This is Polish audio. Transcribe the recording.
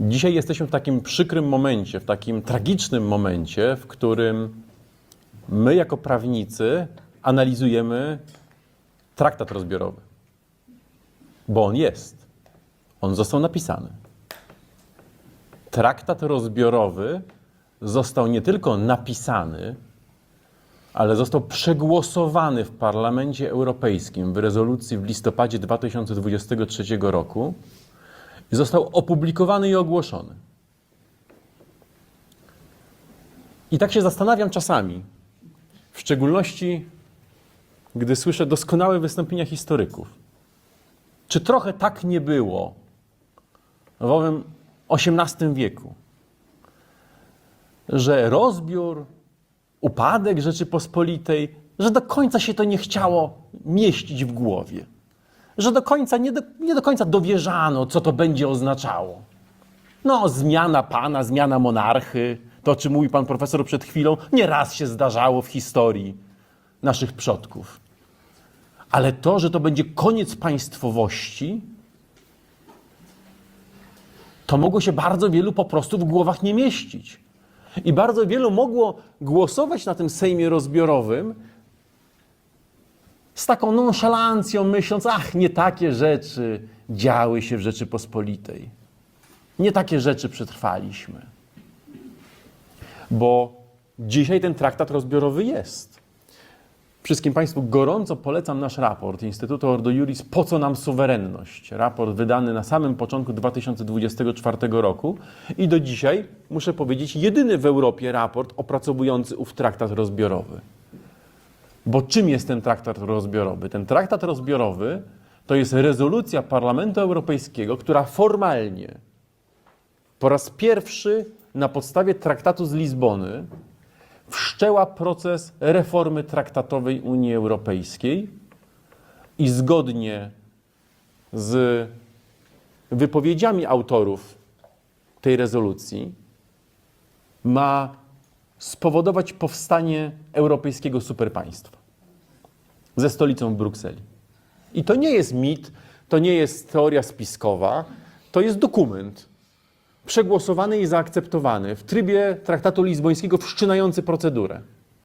Dzisiaj jesteśmy w takim przykrym momencie, w takim tragicznym momencie, w którym my jako prawnicy analizujemy traktat rozbiorowy. Bo on jest. On został napisany. Traktat rozbiorowy został nie tylko napisany, ale został przegłosowany w Parlamencie Europejskim w rezolucji w listopadzie 2023 roku i został opublikowany i ogłoszony. I tak się zastanawiam czasami, w szczególności gdy słyszę doskonałe wystąpienia historyków, czy trochę tak nie było w owym XVIII wieku, że rozbiór, upadek Rzeczypospolitej, że do końca się to nie chciało mieścić w głowie. Że do końca, nie do, nie do końca dowierzano, co to będzie oznaczało. No, zmiana pana, zmiana monarchy, to o czym pan profesor przed chwilą, nie raz się zdarzało w historii naszych przodków. Ale to, że to będzie koniec państwowości, to mogło się bardzo wielu po prostu w głowach nie mieścić. I bardzo wielu mogło głosować na tym Sejmie rozbiorowym z taką nonszalancją, myśląc, ach, nie takie rzeczy działy się w Rzeczypospolitej. Nie takie rzeczy przetrwaliśmy. Bo dzisiaj ten traktat rozbiorowy jest. Wszystkim Państwu gorąco polecam nasz raport Instytutu Ordo Juris Po co nam suwerenność? Raport wydany na samym początku 2024 roku i do dzisiaj, muszę powiedzieć, jedyny w Europie raport opracowujący ów traktat rozbiorowy. Bo czym jest ten traktat rozbiorowy? Ten traktat rozbiorowy to jest rezolucja Parlamentu Europejskiego, która formalnie po raz pierwszy na podstawie traktatu z Lizbony wszczęła proces reformy traktatowej Unii Europejskiej i zgodnie z wypowiedziami autorów tej rezolucji ma spowodować powstanie europejskiego superpaństwa ze stolicą w Brukseli. I to nie jest mit, to nie jest teoria spiskowa, to jest dokument przegłosowany i zaakceptowany w trybie traktatu lizbońskiego, wszczynający procedurę.